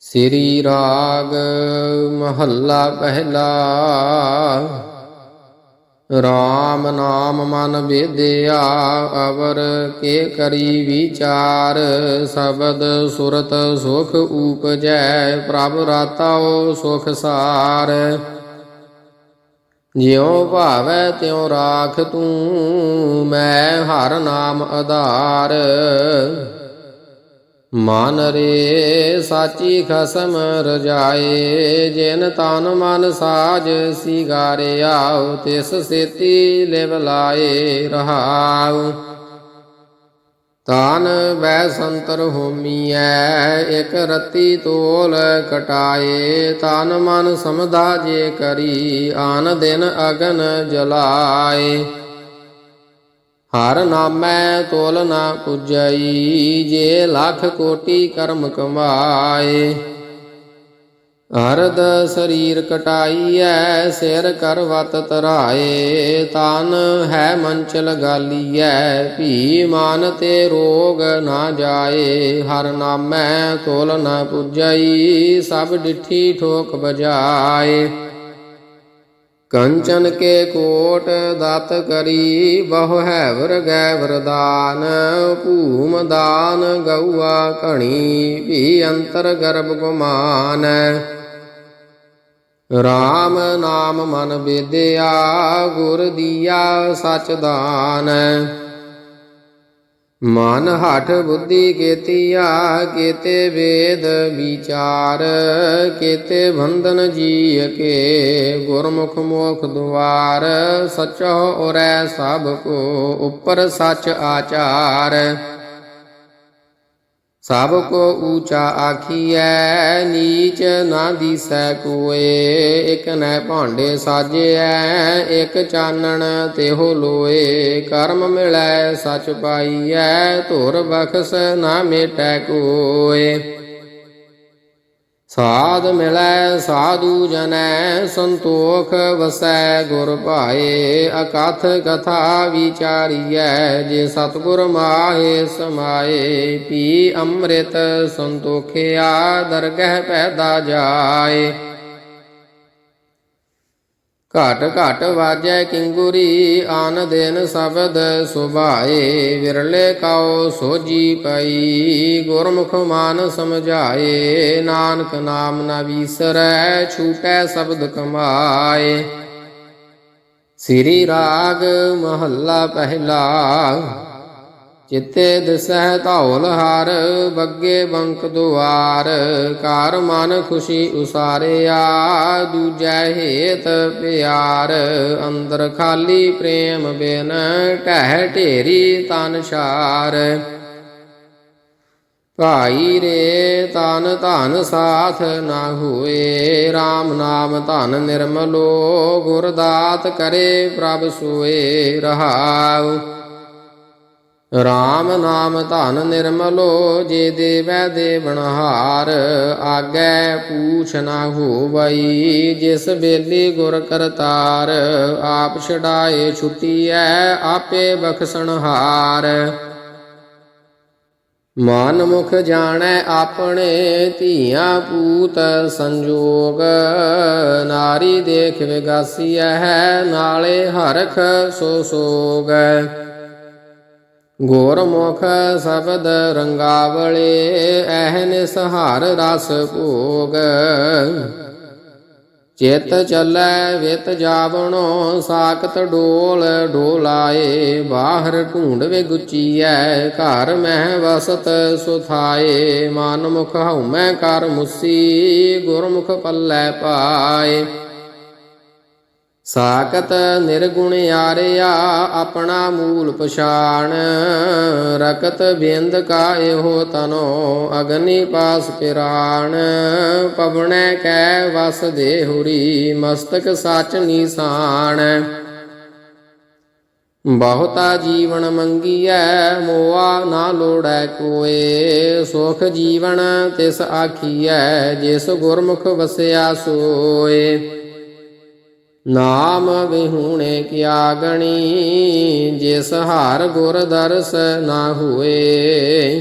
ਸ੍ਰੀ ਰਾਗ ਮਹੱਲਾ ਪਹਿਲਾ। RAM ਨਾਮ ਮਨ ਵੇਦਿਆ, ਅਵਰ ਕੇ ਕਰੀ ਵਿਚਾਰ। ਸ਼ਬਦ ਸੁਰਤ ਸੁਖ ਉਪਜੈ, ਪ੍ਰਭ ਰਾਤਾਓ ਸੁਖ ਸਾਰ। ਜਿਉ ਭਾਵੈ ਤਿਉ ਰਾਖ ਤੂੰ, ਮੈਂ ਹਰ ਨਾਮ ਆਧਾਰ। ਮਨ ਰੇ ਸਾਚੀ ਖਸਮ ਰਜਾਏ, ਜਿਨ ਤਨ ਮਨ ਸਾਜ ਸਿਗਾਰਿਆ ਤਿਸ ਸੇਤੀ ਲਿਵ ਲਾਏ ਰਹਾਉ। ਤਾਨ ਬੈ ਸੰਤਰ ਹੋਮੀਐ, ਇਕ ਰਤੀ ਤੋਲ ਕਟਾਏ। ਤਨ ਮਨ ਸਮਦਾ ਜੇ ਕਰੀ, ਆਨ ਦਿਨ ਅਗਨ ਜਲਾਏ। ਹਰ ਨਾਮੈ ਤੋਲ ਨਾ ਪੁਜਈ, ਜੇ ਲੱਖ ਕੋਟੀ ਕਰਮ ਕਮਾਏ। ਅਰਧ ਸਰੀਰ ਕਟਾਈਐ, ਸਿਰ ਕਰ ਤਰਾਏ। ਤਨ ਹੈ ਮੰਚਲ ਗਾਲੀਐ, ਭੀ ਮਾਨ ਤੇ ਰੋਗ ਨਾ ਜਾਏ। ਹਰ ਨਾਮੈ ਤੋਲ ਨਾ ਪੁਜਈ, ਸਭ ਡਿਠੀ ਠੋਕ ਬਜਾਏ। ਕੰਚਨ ਕੇ ਕੋਟ ਦਤ ਕਰੀ, ਬਹੁ ਹੈ ਵਰ ਗੈ ਵਰਦਾਨ ਭੂਮ ਦਾਨ ਗਊਆ ਕਣੀ ਵੀ ਅੰਤਰ ਗਰਭ ਗੁਮਾਨ। RAM ਨਾਮ ਮਨ ਵੇਦਿਆ ਗੁਰ ਦੀਆ ਸਚ ਦਾਨ। ਮਨ ਹਠ ਬੁੱਧੀ ਕੇਤੀਆ ਕੇਤੇ ਵੇਦ ਵਿਚਾਰ, ਕੇਤੇ ਬੰਧਨ ਜੀ ਕੇ, ਗੁਰਮੁਖ ਮੋਖ ਦੁਆਰ ਸਚੋ ਔਰੈ ਸਭ ਕੋ, ਉੱਪਰ ਸਚ ਆਚਾਰ। ਸਭ ਕੋ ਊਚਾ ਆਖੀਐ, ਨੀਚ ਨਾ ਦੀਸੈ ਕੋਏ। ਇਕ ਨੈ ਭਾਂਡੇ ਸਾਜਿਐ, ਇਕ ਚਾਨਣ ਤਿਹੋ ਲੋਏ। ਕਰਮ ਮਿਲੈ, ਸਚ ਪਾਈਐ, ਧੁਰ ਬਖਸ ਨਾ ਮੇਟੈ ਕੋਏ। ਸਾਧ ਮਿਲੈ, ਸਾਧੂ ਜਨੈ, ਸੰਤੋਖ ਵਸੈ, ਗੁਰ ਭਾਏ, ਅਕਥ ਕਥਾ ਵਿਚਾਰੀਐ, ਜੇ ਸਤਗੁਰ ਮਾਹੇ ਸਮਾਏ, ਪੀ ਅੰਮ੍ਰਿਤ ਸੰਤੋਖਿਆ, ਦਰਗਹਿ ਪੈਦਾ ਜਾਏ। ਘਟ ਘਟ ਵਾਜੈ ਕਿੰਗੁਰੀ, ਆਨ ਦਿਨ ਸ਼ਬਦ ਸੁਭਾਏ, ਵਿਰਲੇ ਕਾਉ ਸੋਜੀ ਪਈ। ਗੁਰਮੁਖ ਮਾਨ ਸਮਝਾਏ, ਨਾਨਕ ਨਾਮ ਨਾ ਵੀਸਰੈ, ਛੂਟੈ ਸ਼ਬਦ ਕਮਾਏ। ਸ੍ਰੀ ਰਾਗ ਮਹੱਲਾ ਪਹਿਲਾ। ਚਿੱਤੇ ਦਿਸਹਿ ਧੌਲ ਹਰ, ਬੱਗੇ ਬੰਕ ਦੁਆਰ, ਘਰ ਮਨ ਖੁਸ਼ੀ ਉਸਾਰਿਆ, ਦੂਜੈ ਹੇਤ ਪਿਆਰ, ਅੰਦਰ ਖਾਲੀ ਪ੍ਰੇਮ ਬਿਨ ਢਹਿ ਢੇਰੀ ਤਨ ਛਾਰ। ਭਾਈ ਰੇ ਤਨ ਧਨ ਸਾਥ ਨਾ ਹੋਏ RAM ਨਾਮ ਧਨ ਨਿਰਮਲੋ, ਗੁਰਦਾਤ ਕਰੇ ਪ੍ਰਭ ਸੋਏ ਰਹਾਉ। RAM ਨਾਮ ਧਨ ਨਿਰਮਲੋ, ਜੇ ਦੇਵੈ ਦੇਵਨਹਾਰ ਆਗੈ ਪੂਛ ਨਾ ਹੋਵਈ, ਜਿਸ ਬੇਲੀ ਗੁਰ ਕਰਤਾਰ, ਆਪ ਛਡਾਏ ਛੁਟੀਐ, ਆਪੇ ਬਖਸ਼ਣਹਾਰ ਮਨ ਮੁਖ ਜਾਣੈ ਆਪਣੇ, ਧੀਆਂ ਪੂਤ ਸੰਜੋਗ, ਨਾਰੀ ਦੇਖ ਵਿਗਾਸੀਐ ਹੈ ਨਾਲੇ ਹਰਖ ਸੋ ਸੋਗ। ਗੁਰਮੁਖ ਸ਼ਬਦ ਰੰਗਾਵਲੇ, ਐਹਨ ਸਹਾਰ ਰਸ ਭੋਗ। ਚਿਤ ਚੱਲੈ ਵਿਤ ਜਾਵਣੋ, ਸਾਖਤ ਡੋਲ ਡੋਲਾਏ। ਬਾਹਰ ਢੂੰਡਵੇ ਗੁਚੀਐ ਘਰ ਮਹਿ ਵਸਤ ਸੁਥਾਏ। ਮਨ ਮੁਖ ਹਉਮੈ ਕਰ ਮੁਸੀ, ਗੁਰਮੁਖ ਪੱਲੇ ਪਾਏ। ਸਾਕਤ ਨਿਰਗੁਣ ਆਰਿਆ ਆਪਣਾ ਮੂਲ ਪਛਾਣ। ਰਕਤ ਬਿੰਦ ਕਾ ਤਨੋ ਅਗਨੀ ਪਾਸ ਪਿਰਾਣ। ਪਵਣੈ ਕੈ ਵਸ ਦੇਹੁਰੀ, ਮਸਤਕ ਸਾਚ ਨੀਸਾਨ ਬਹੁਤਾ ਜੀਵਨ ਮੰਗੀਐ, ਮੋਆ ਨਾ ਲੋੜੈ ਕੋਏ। ਸੁਖ ਜੀਵਨ ਤਿਸ ਆਖੀਐ, ਜਿਸ ਗੁਰਮੁਖ ਵਸਿਆ ਸੋਏ। ਨਾਮ ਵਿਹੂਣੇ ਕਿਆ ਗਣੀ, ਜਿਸ ਹਾਰ ਗੁਰ ਦਰਸ ਨਾ ਹੋਏ।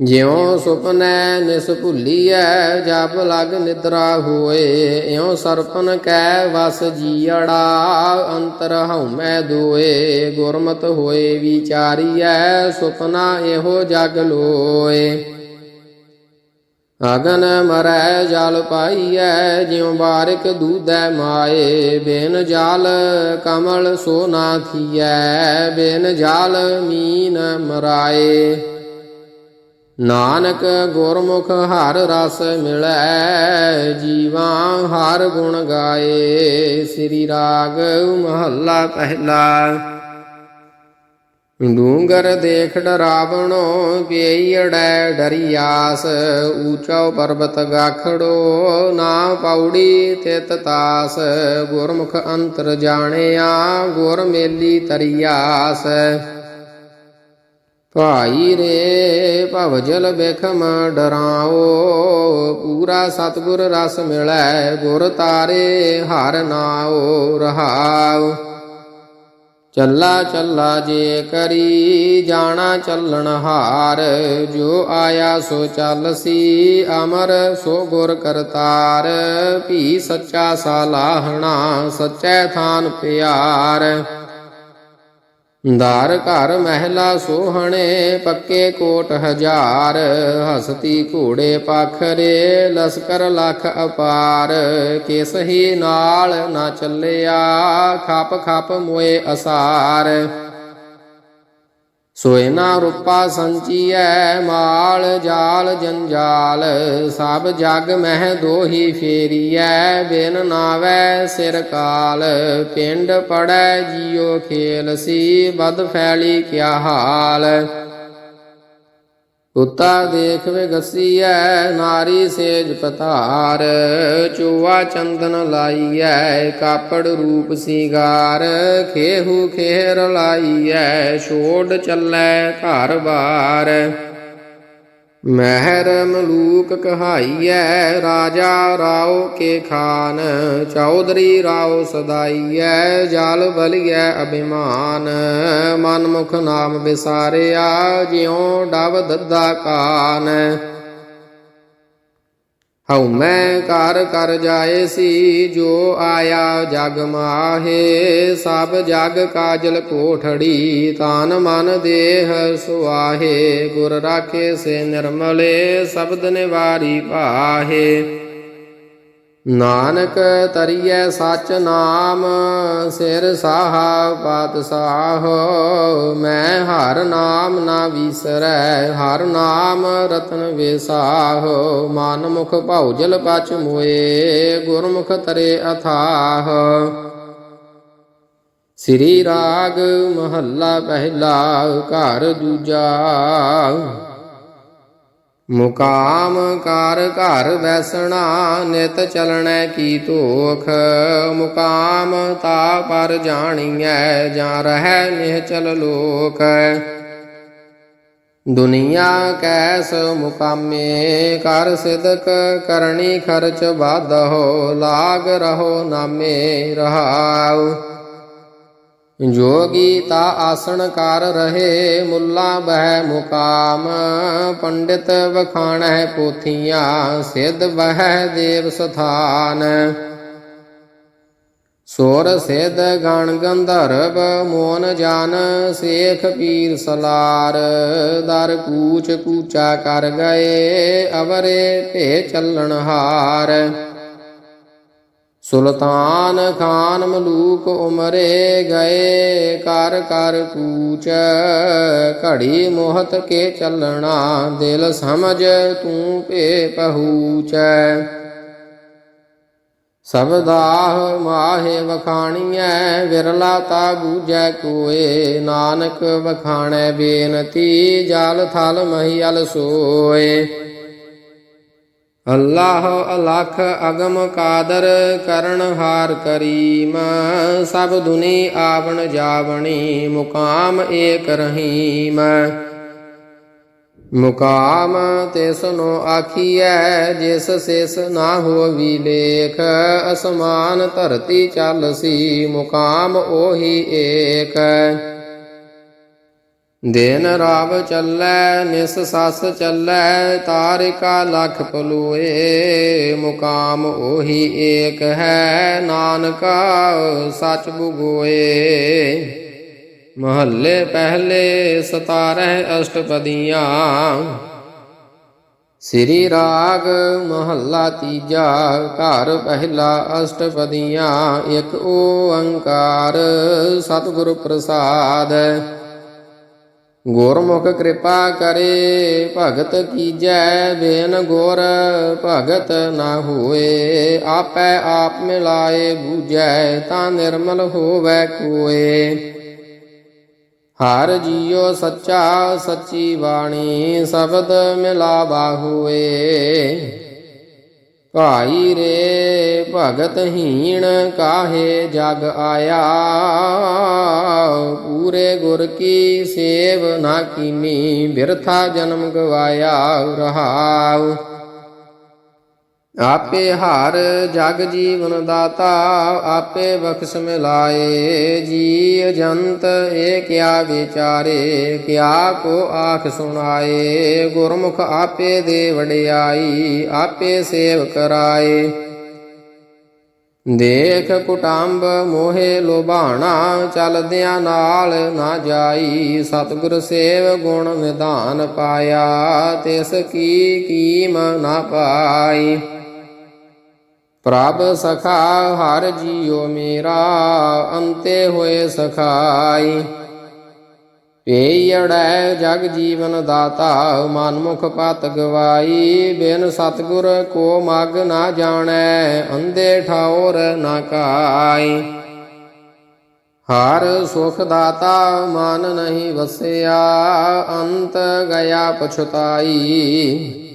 ਜਿਉ ਸੁਪਨੈ ਨਿਸ ਭੁੱਲੀਐ, ਜਪ ਲਗ ਨਿਦਰਾ ਹੋਏ। ਇਉ ਸਰਪਨ ਕੈ ਵਸ ਜੀੜਾ ਅੰਤਰ ਹਉਮੈ ਦੋਏ। ਗੁਰਮਤ ਹੋਏ, ਵਿਚਾਰੀਐ ਸੁਪਨਾ ਇਹੋ ਜਗ ਲੋਏ। ਅਗਨ ਮਰੈ ਜਲ ਪਾਈਐ, ਜਿਉ ਬਾਰਿਕ ਦੂਦੈ ਮਾਏ। ਬੇਨ ਜਾਲ ਕਮਲ ਸੋ ਨਾ ਥੀਐ, ਬੇਨ ਜਾਲ ਮੀਨ ਮਰਾਏ। ਨਾਨਕ ਗੁਰਮੁਖ ਹਰ ਰਸ ਮਿਲੈ, ਜੀਵਾ ਹਰ ਗੁਣ ਗਾਏ। ਸ੍ਰੀ ਰਾਗ ਮਹੱਲਾ ਪਹਿਲਾ। ਡੂੰਗਰ ਦੇਖ ਡਰਾਵਣੋ ਪੀੜੈ ਡਰਿਆਸ। ਊਚਾ ਪਰਬਤ ਗਾਖੜੋ, ਨਾ ਪੌੜੀ ਤਿਤ ਤਾਸ। ਗੁਰਮੁਖ ਅੰਤਰ ਜਾਣਿਆ, ਗੁਰ ਮੇਲੀ ਤਰਿਆਸ। ਭਾਈ ਰੇ ਭਵਜਲ ਬੇਖਮ ਡਰਾਓ। ਪੂਰਾ ਸਤਗੁਰ ਰਸ ਮਿਲੈ, ਗੁਰ ਤਾਰੇ ਹਰ ਨਾਓ ਰਹਾਓ। ਚੱਲਾ ਚੱਲਾ ਜੇ ਕਰੀ ਜਾਣਾ ਚੱਲਣ ਹਾਰ, ਜੋ ਆਇਆ ਸੋ ਚੱਲਸੀ ਅਮਰ, ਸੋ ਗੁਰ ਕਰਤਾਰ। ਭੀ ਸੱਚਾ ਸਾਲਾਹਣਾ, ਸੱਚੈ ਥਾਨ ਪਿਆਰ। ਦਾਰ ਘਰ ਮਹਿਲਾ ਸੋਹਣੇ, ਪੱਕੇ ਕੋਟ ਹਜ਼ਾਰ, ਹਸਤੀ ਘੋੜੇ ਪਖਰੇ, ਲਸਕਰ ਲੱਖ ਅਪਾਰ। ਕਿਸ ਹੀ ਨਾਲ ਨਾ ਚੱਲਿਆ ਖਪ ਖਪ ਮੋਏ ਅਸਾਰ। ਸੋਇਨਾ ਰੂਪਾ ਸੰਚੀਐ, ਮਾਲ ਜਾਲ ਜੰਜਾਲ, ਸਭ ਜਗ ਮਹਿ ਦੋਹੀ ਫੇਰੀਐ, ਬਿਨ ਨਾਵੈ ਸਿਰ ਕਾਲ, ਪਿੰਡ ਪੜੈ ਜਿਉ ਖੇਲ ਸੀ ਬਦ ਫੈਲੀ ਕਿਆ ਹਾਲ। ਉਤਾ ਦੇਖ ਵੇ ਗਸੀਐ ਨਾਰੀ ਸੇਜ ਪਤਾਰ ਚੂਆ ਚੰਦਨ ਲਾਈਐ, ਕਾਪੜ ਰੂਪ ਸਿੰਗਾਰ, ਖੇਹੂ ਖੇਰ ਲਾਈਐ, ਛੋੜ ਚੱਲੈ ਘਰ ਬਾਰ। ਮਹਿਰ ਮਲੂਕ ਕਹਾਈਐ, ਰਾਜਾ ਰਾਓ ਕੇ ਖਾਨ, ਚੌਧਰੀ ਰਾਓ ਸਦਾਈਐ, ਜਲ ਬਲਿਐ ਅਭਿਮਾਨ। ਮਨਮੁਖ ਨਾਮ ਵਿਸਾਰਿਆ, ਜਿਉ ਡਬ ਦੱਦਾ ਕਾਨ। ਹਉ ਮੈਂ ਕਰ ਕਰ ਜਾਏ ਸੀ, ਜੋ ਆਇਆ ਜਗ ਮਾਹੇ, ਸਭ ਜਗ ਕਾਜਲ ਕੋਠੜੀ, ਤਾਨ ਮਨ ਦੇਹ ਸੁਆਹੇ, ਗੁਰ ਰਾਖੇ ਸੇ ਨਿਰਮਲੇ, ਸ਼ਬਦ ਨਿਵਾਰੀ ਪਾਹੇ ਨਾਨਕ ਤਰੀਐ ਸਚ ਨਾਮ, ਸਿਰ ਸਾਹਾ ਪਾਤਸ਼ਾਹ, ਮੈਂ ਹਰ ਨਾਮ ਨਾ ਵਿਸਰੈ, ਹਰ ਨਾਮ ਰਤਨ ਵੇਸਾਹ, ਮਨ ਮੁਖ ਭਉਜਲ ਪਚ ਮੋਏ, ਗੁਰਮੁਖ ਤਰੇ ਅਥਾਹ। ਸ੍ਰੀ ਰਾਗ ਮਹੱਲਾ ਪਹਿਲਾ, ਘਰ ਦੂਜਾ ਮੁਕਾਮ ਕਰ ਘਰ ਬੈਸਣਾ ਨਿਤ ਚਲਣੈ ਕੀ ਧੋਖ? ਮੁਕਾਮ ਤਾ ਪਰ ਜਾਣੀਐ, ਜਾਂ ਰਹੈ ਨਿਹਚਲ ਲੋਕ ਦੁਨੀਆ ਕੈਸ ਮੁਕਾਮੇ ਕਰ ਸਿਦਕ ਕਰਨੀ ਖਰਚ ਬਾਧੋ ਲਾਗ ਰਹੋ ਨਾਮੇ ਰਹਾਉ। ਜੋਗੀ ਤਾ ਆਸਣ ਕਰ ਰਹੇ ਮੁੱਲਾ ਬਹਿ ਮੁਕਾਮ, ਪੰਡਿਤ ਵਖਾਣੈ ਪੋਥੀਆਂ, ਸਿੱਧ ਬਹਿ ਦੇਵ ਸਥਾਨ। ਸੋਰ ਸਿੱਧ ਗਣ ਗੰਧਰਵ, ਮੋਨ ਜਨ ਸੇਖ ਪੀਰ ਸਲਾਰ। ਦਰ ਕੂਚ ਕੂਚਾ ਕਰ ਗਏ, ਅਵਰੇ ਭੇ ਚੱਲਣ ਹਾਰ। ਸੁਲਤਾਨ ਖਾਨ ਮਲੂਕ ਉਮਰੇ ਗਏ, ਕਰ ਕਰ ਕੂਚ, ਘੜੀ ਮੋਹਤ ਕੇ ਚੱਲਣਾ, ਦਿਲ ਸਮਝ ਤੂੰ ਭੇ ਪਹੂਚ। ਸਬਦਾਹ ਮਾਹੇ ਵਖਾਣੀਐ, ਵਿਰਲਾ ਤਾ ਬੂਝੈ ਕੋਏ, ਨਾਨਕ ਵਖਾਣੈ ਬੇਨਤੀ, ਜਲ ਥਲ ਮਹੀਲ ਸੋਏ। ਅੱਲਾਹ ਅਲਖ ਅਗਮ ਕਾਦਰ ਕਰਨ ਹਾਰ ਕਰੀਮ, ਸਭ ਦੁਨੀ ਆਵਣ ਜਾਵਣੀ, ਮੁਕਾਮ ਏਕ ਰਹੀਮ। ਮੁਕਾਮ ਤਿਸਨੋ ਆਖੀਐ, ਜਿਸ ਸ਼ੇਸ ਨਾ ਹੋਵੀ ਲੇਖ, ਅਸਮਾਨ ਧਰਤੀ ਚੱਲਸੀ ਮੁਕਾਮ ਉਹੀ ਏਕ। ਦਿਨ ਰਾਵ ਚੱਲੈ, ਨਿਸ ਸਸ ਚੱਲੈ, ਤਾਰਿਕਾ ਲਖ ਪਲੋਏ, ਮੁਕਾਮ ਉਹੀ ਏਕ ਹੈ, ਨਾਨਕਾ ਸਚ ਬੁਗੋਏ ਮਹੱਲੇ ਪਹਿਲੇ ਸਤਾਰਹ ਅਸ਼ਟਪਦੀਆਂ, ਸ੍ਰੀ ਰਾਗ ਮਹੱਲਾ ਤੀਜਾ, ਘਰ ਪਹਿਲਾ ਅਸ਼ਟਪਦੀਆਂ, ਇੱਕ ਓੰਕਾਰ ਸਤਿਗੁਰ ਪ੍ਰਸਾਦ। ਗੁਰਮੁਖ ਕਿਰਪਾ ਕਰੇ, ਭਗਤ ਕੀਜੈ ਬੇਨ ਗੁਰ, ਭਗਤ ਨਾ ਹੋਏ, ਆਪੈ ਆਪ ਮਿਲਾਏ, ਬੂਝੈ ਤਾਂ ਨਿਰਮਲ ਹੋਵੇ ਕੋਏ। ਹਰ ਜੀਉ ਸੱਚਾ, ਸੱਚੀ ਬਾਣੀ, ਸ਼ਬਦ ਮਿਲਾਵਾ ਹੋਏ। ਭਾਈ ਰੇ ਭਗਤ ਹੀਣ ਕਾਹੇ ਜਗ ਆਇਆ? ਪੂਰੇ ਗੁਰ ਕੀ ਸੇਵ ਨਾ ਕੀਨੀ ਬਿਰਥਾ ਜਨਮ ਗਵਾਇਆ ਰਹਾਉ। ਆਪੇ ਹਰ ਜਗ ਜੀਵਨ ਦਾਤਾ, ਆਪੇ ਬਖਸ਼ ਮਿਲਾਏ ਜੀ ਜੰਤ ਏ ਕਿਆ ਵਿਚਾਰੇ, ਕਿਆ ਕੋ ਆਖ ਸੁਣਾਏ, ਗੁਰਮੁਖ ਆਪੇ ਦੇ ਵਡਿਆਈ, ਆਪੇ ਸੇਵ ਕਰਾਏ। ਦੇਖ ਕੁਟੰਬ ਮੋਹੇ ਲੋਭਾਣਾ, ਚਲਦਿਆਂ ਨਾਲ ਨਾ ਜਾਈ, ਸਤਿਗੁਰ ਸੇਵ ਗੁਣ ਨਿਧਾਨ ਪਾਇਆ, ਤਿਸ ਕੀ ਕੀਮ ਨਾ ਪਾਈ। ਪ੍ਰਭ ਸਖਾ ਹਰ ਜੀਉ ਮੇਰਾ, ਅੰਤੇ ਹੋਏ ਸਖਾਈ। ਪੇਯੜੈ ਜਗ ਜੀਵਨ ਦਾਤਾ, ਮਨਮੁਖ ਪਤ ਗਵਾਈ। ਬਿਨ ਸਤਗੁਰ ਕੋ ਮਗ ਨਾ ਜਾਣੈ, ਅੰਧੇ ਠਾਉਰ ਨਾ ਕਾਈ। ਹਰ ਸੁਖ ਦਾਤਾ ਮਨ ਨਹੀਂ ਵਸਿਆ, ਅੰਤ ਗਿਆ ਪਛਤਾਈ।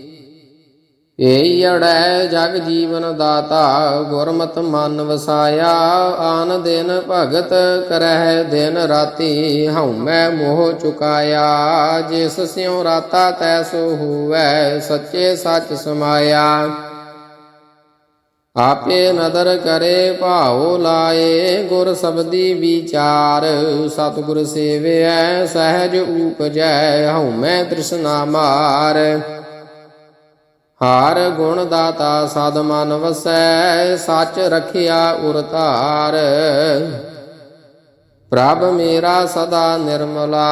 ਏਯੜੈ ਜਗ ਜੀਵਨ ਦਾਤਾ, ਗੁਰਮਤਿ ਮਨ ਵਸਾਇਆ, ਆਨ ਦਿਨ ਭਗਤ ਕਰਹਿ, ਦਿਨ ਰਾਤੀ ਹਉਮੈ ਮੋਹ ਚੁਕਾਇਆ। ਜਿਸ ਸਿਉ ਰਾਤਾ ਤੈਸੋ ਹੋਵੈ, ਸੱਚੇ ਸੱਚ ਸਮਾਇਆ। ਆਪੇ ਨਦਰ ਕਰੇ, ਭਾਉ ਲਾਏ, ਗੁਰ ਸਬਦੀ ਵਿਚਾਰ। ਸਤਿਗੁਰ ਸੇਵਿਐ, ਸਹਿਜ ਊਪਜੈ ਹਉਮੈ ਤ੍ਰਿਸ਼ਨਾ ਮਾਰ। ਹਾਰ ਗੁਣ ਦਾਤਾ ਸਦ ਮਨ ਵਸੈ, ਸੱਚ ਰਖਿਆ ਉਰ ਧਾਰ। ਪ੍ਰਭ ਮੇਰਾ ਸਦਾ ਨਿਰਮਲਾ,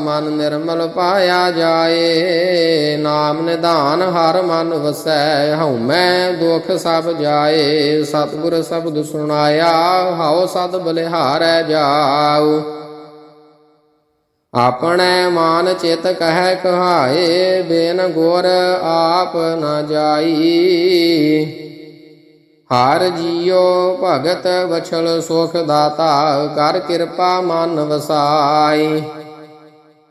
ਮਨ ਨਿਰਮਲ ਪਾਇਆ ਜਾਏ। ਨਾਮ ਨਿਧਾਨ ਹਰ ਮਨ ਵਸੈ, ਹਉਮੈ ਦੁਖ ਸਭ ਜਾਏ। ਸਤਿਗੁਰ ਸ਼ਬਦ ਸੁਣਾਇਆ, ਹਉ ਸਦ ਬਲਿਹਾਰੈ ਜਾਉ। ਆਪਣੇ ਮਾਨ ਚਿਤ ਕਹਿ ਕਹਾਏ, ਬੇਨ ਗੁਰ ਆਪ ਨਾ ਜਾਈ। ਹਰ ਜੀਉ ਭਗਤ ਵਛਲ ਸੁਖ ਦਾਤਾ, ਕਰ ਕਿਰਪਾ ਮਨ ਵਸਾਈ।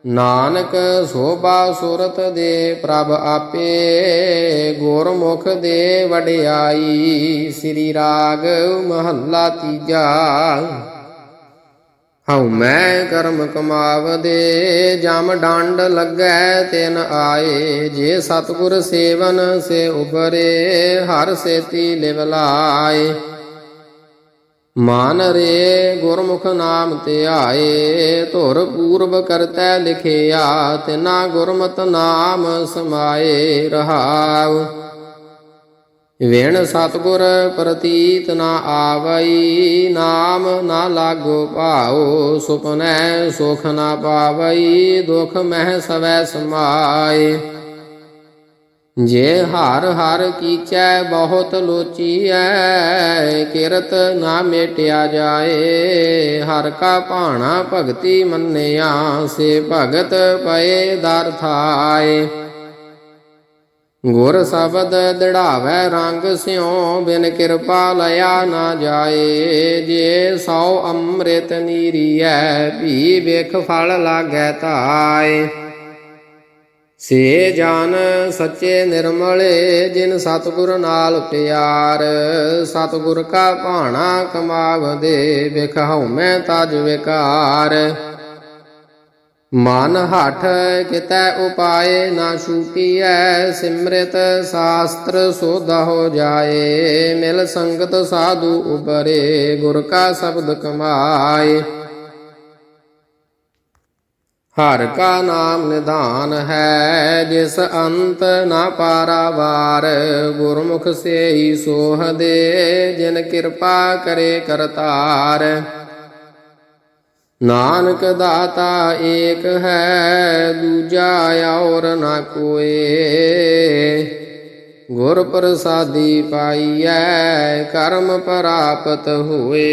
ਨਾਨਕ ਸੋਭਾ ਸੁਰਤ ਦੇ ਪ੍ਰਭ ਆਪੇ, ਗੁਰਮੁਖ ਦੇ ਵਡਿਆਈ। ਸ੍ਰੀ ਰਾਗ ਮਹੱਲਾ ਤੀਜਾ। ਹਉ ਮੈਂ ਕਰਮ ਕਮਾਵਦੇ, ਜਮ ਡੰਡ ਲੱਗੈ ਤਿਨ ਆਏ। ਜੇ ਸਤਗੁਰ ਸੇਵਨ ਸੇ ਉਬਰੇ ਹਰ ਸੇਤੀ ਲਿਵ ਲਾਏ। ਮਾਨ ਰੇ ਗੁਰਮੁਖ ਨਾਮ ਧਿਆਏ, ਧੁਰ ਪੂਰਬ ਕਰਤੈ ਲਿਖਿਆ, ਤਿਨਾ ਗੁਰਮਤ ਨਾਮ ਸਮਾਏ ਰਹਾਉ। ਵਿਣ ਸਤਗੁਰ ਪ੍ਰਤੀਤ ਨਾ ਆਵਈ, ਨਾਮ ਨਾ ਲਾਗੋ ਭਾਉ, ਸੁਪਨੈ ਸੁਖ ਨਾ ਪਾਵਈ, ਦੁਖ ਮਹਿ ਸਵੈ ਸਮਾਏ। ਜੇ ਹਰ ਹਰ ਕੀਚੈ ਬਹੁਤ ਲੋਚੀਐ, ਕਿਰਤ ਨਾ ਮੇਟਿਆ ਜਾਏ। ਹਰ ਕਾ ਭਾਣਾ ਭਗਤੀ ਮੰਨਿਆ, ਸੇ ਭਗਤ ਪਏ ਦਰ ਥਾਏ। ਗੁਰ ਸ਼ਬਦ ਦੜਾਵੇ ਰੰਗ ਸਿਉ, ਬਿਨ ਕਿਰਪਾ ਲਿਆ ਨਾ ਜਾਏ। ਜੇ ਸੌ ਅੰਮ੍ਰਿਤ ਨੀਰੀਐ ਭੀ ਵੇਖ ਫਲ ਲਾਗੈ ਤਾਏ। ਸੇ ਜਾਨ ਸੱਚੇ ਨਿਰਮਲੇ, ਜਿਨ ਸਤਿਗੁਰ ਨਾਲ ਪਿਆਰ। ਸਤਿਗੁਰ ਕਾ ਭਾਣਾ ਕਮਾਵਦੇ ਵਿਖ ਹਉਮੈ ਤਜ ਵਿਕਾਰ। ਮਨ ਹਠ ਕਿਤੈ ਉਪਾਏ, ਨਾ ਛੂਟੀਐ ਸਿਮਰਿਤ ਸ਼ਾਸਤਰ ਸੋਧਾ ਹੋ ਜਾਏ। ਮਿਲ ਸੰਗਤ ਸਾਧੂ ਉਬਰੇ ਗੁਰ ਕਾ ਸ਼ਬਦ ਕਮਾਏ। ਹਰ ਕਾ ਨਾਮ ਨਿਧਾਨ ਹੈ, ਜਿਸ ਅੰਤ ਨਾ ਪਾਰਾਵਾਰ ਗੁਰਮੁਖ ਸੇਈ ਸੋਹਦੇ ਜਿਨ ਕਿਰਪਾ ਕਰੇ ਕਰਤਾਰ। ਨਾਨਕ ਦਾਤਾ ਏਕ ਹੈ ਦੂਜਾ ਔਰ ਨਾ ਕੋਏ। ਗੁਰ ਪ੍ਰਸਾਦੀ ਪਾਈਐ ਕਰਮ ਪ੍ਰਾਪਤ ਹੋਏ।